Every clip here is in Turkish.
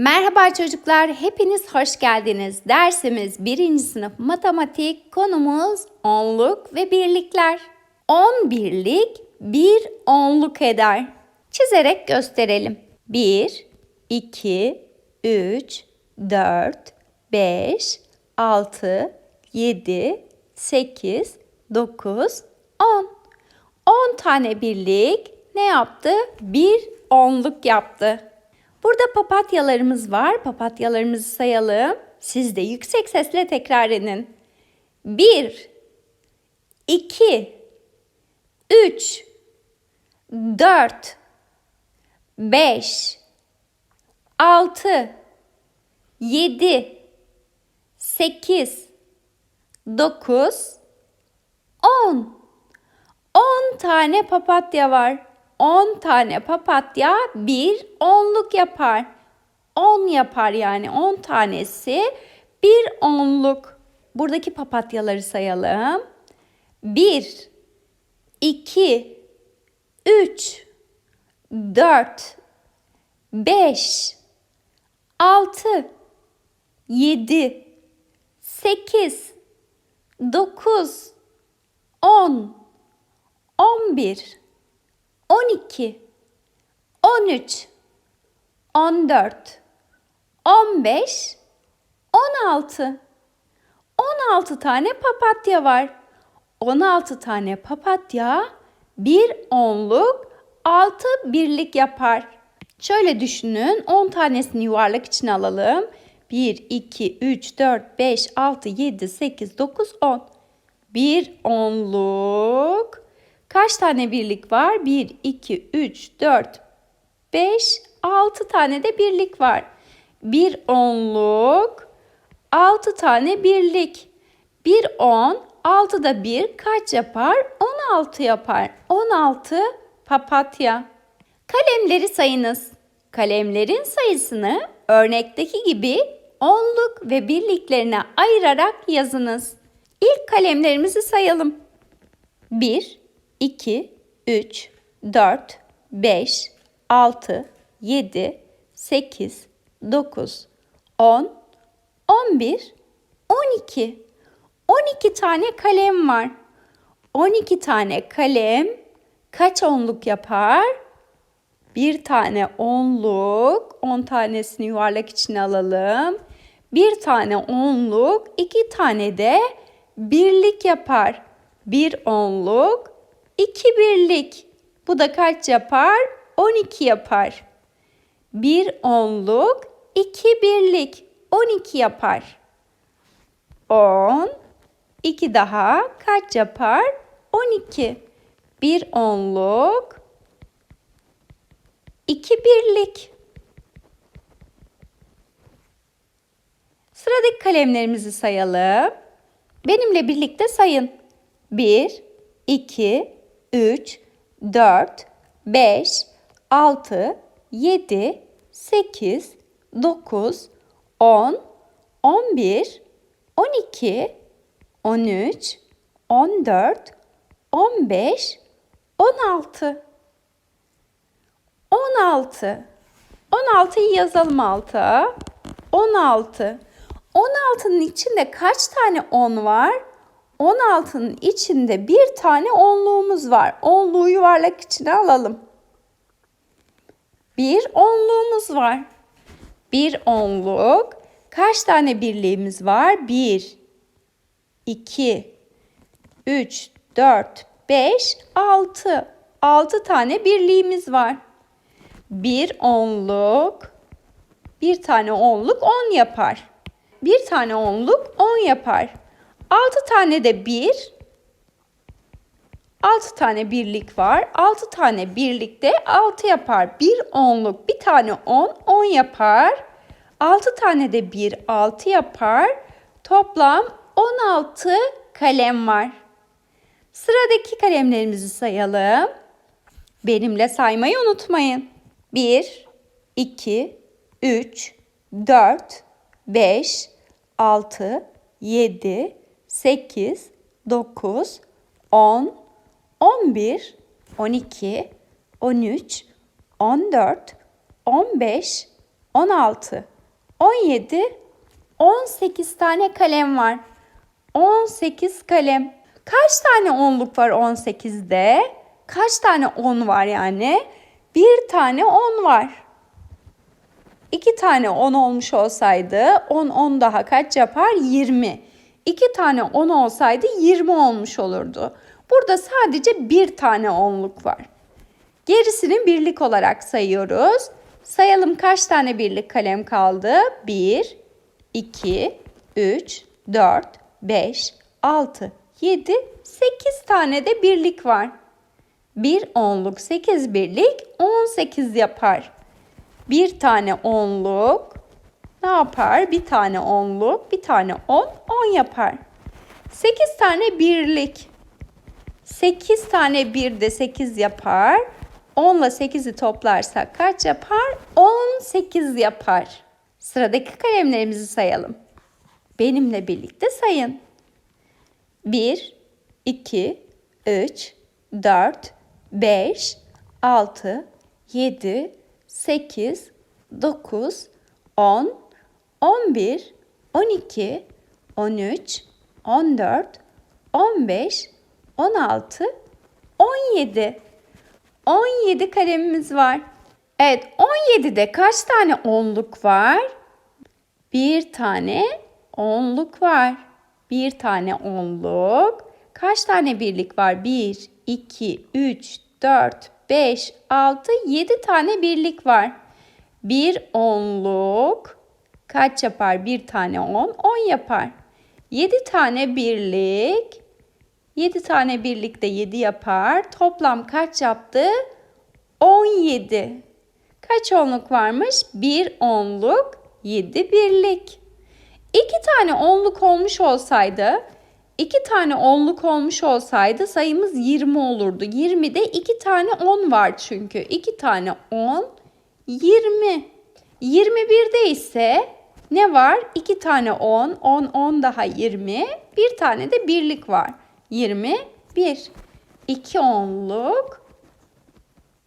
Merhaba çocuklar, hepiniz hoş geldiniz. Dersimiz 1. sınıf matematik, konumuz onluk ve birlikler. 10 birlik bir onluk eder. Çizerek gösterelim. 1, 2, 3, 4, 5, 6, 7, 8, 9, 10. 10 tane birlik ne yaptı? Bir onluk yaptı. Burada papatyalarımız var. Papatyalarımızı sayalım. Siz de yüksek sesle tekrar edin. 1 2 3 4 5 6 7 8 9 10 10 tane papatya var. 10 tane papatya bir onluk yapar. 10 yapar yani 10 tanesi bir onluk. Buradaki papatyaları sayalım. 1 2 3 4 5 6 7 8 9 10 11 12 13 14 15 16 16 tane papatya var. 16 tane papatya bir onluk 6 birlik yapar. Şöyle düşünün 10 tanesini yuvarlak içine alalım. 1, 2, 3, 4, 5, 6, 7, 8, 9, 10. Bir onluk. Kaç tane birlik var? 1, 2, 3, 4, 5, 6 tane de birlik var. Bir onluk, 6 tane birlik. Bir on, 6 da bir kaç yapar? 16 yapar. 16 papatya. Kalemleri sayınız. Kalemlerin sayısını örnekteki gibi onluk ve birliklerine ayırarak yazınız. İlk kalemlerimizi sayalım. 1, 2, 3, 4, 5, 6, 7, 8, 9, 10, 11, 12. 12 tane kalem var. 12 tane kalem kaç onluk yapar? Bir tane onluk, 10 tanesini yuvarlak içine alalım. Bir tane onluk, iki tane de birlik yapar. Bir onluk, iki birlik. Bu da kaç yapar? 12 yapar. Bir onluk, iki birlik. 12 yapar. 10, 2 daha kaç yapar? 12. Bir onluk, iki birlik. Sıradaki kalemlerimizi sayalım. Benimle birlikte sayın. 1, 2, 3, 4, 5, 6, 7, 8, 9, 10, 11, 12, 13, 14, 15, 16. 16. 16'yı yazalım alta. 16. 16'nın içinde kaç tane 10 var? 16'nın içinde bir tane onluğumuz var. Onluğu yuvarlak içine alalım. Bir onluğumuz var. Bir onluk. Kaç tane birliğimiz var? 1, 2, 3, 4, 5, 6. 6 tane birliğimiz var. Bir onluk, bir tane onluk 10 yapar. Bir tane onluk 10 yapar. 6 tane de 1, 6 tane birlik var. 6 tane birlikte 6 yapar. Bir onluk, bir tane 10, 10 yapar. 6 tane de 1, 6 yapar. Toplam 16 kalem var. Sıradaki kalemlerimizi sayalım. Benimle saymayı unutmayın. 1, 2, 3, 4, 5, 6, 7, 8, 9, 10, 11, 12, 13, 14, 15, 16, 17, 18 tane kalem var. 18 kalem. Kaç tane onluk var 18'de? Kaç tane 10 var yani? Bir tane 10 var. İki tane 10 olmuş olsaydı 10 10 daha kaç yapar? 20. İki tane 10 olsaydı 20 olmuş olurdu. Burada sadece bir tane onluk var. Gerisini birlik olarak sayıyoruz. Sayalım kaç tane birlik kalem kaldı? 1, 2, 3, 4, 5, 6, 7, 8 tane de birlik var. Bir onluk 8 birlik 18 yapar. Bir tane onluk ne yapar? Bir tane onluk, bir tane on, 10 yapar. 8 tane birlik. 8 tane bir de 8 yapar. 10 ile 8'i toplarsak kaç yapar? 18 yapar. Sıradaki kalemlerimizi sayalım. Benimle birlikte sayın. 1, 2, 3, 4, 5, 6, 7, 8, 9, 10, 11, 12, 13, 14, 15, 16, 17. 17 kalemimiz var. Evet 17'de kaç tane onluk var? Bir tane onluk var. Bir tane onluk. Kaç tane birlik var? 1, 2, 3, 4, 5, 6, 7 tane birlik var. Bir onluk kaç yapar? Bir tane on, 10 yapar. 7 tane birlik 7 tane birlikte 7 yapar. Toplam kaç yaptı? 17. Kaç onluk varmış? 1 onluk, 7 birlik. 2 tane onluk olmuş olsaydı, 2 tane onluk olmuş olsaydı sayımız 20 olurdu. 20'de 2 tane 10 var çünkü. 2 tane 10, 20. 21'de ise ne var? 2 tane 10, 10, 10 daha 20. Bir tane de birlik var. 21. 2 onluk,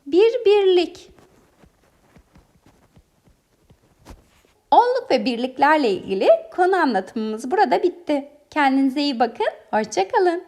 bir birlik. Onluk ve birliklerle ilgili konu anlatımımız burada bitti. Kendinize iyi bakın. Hoşçakalın.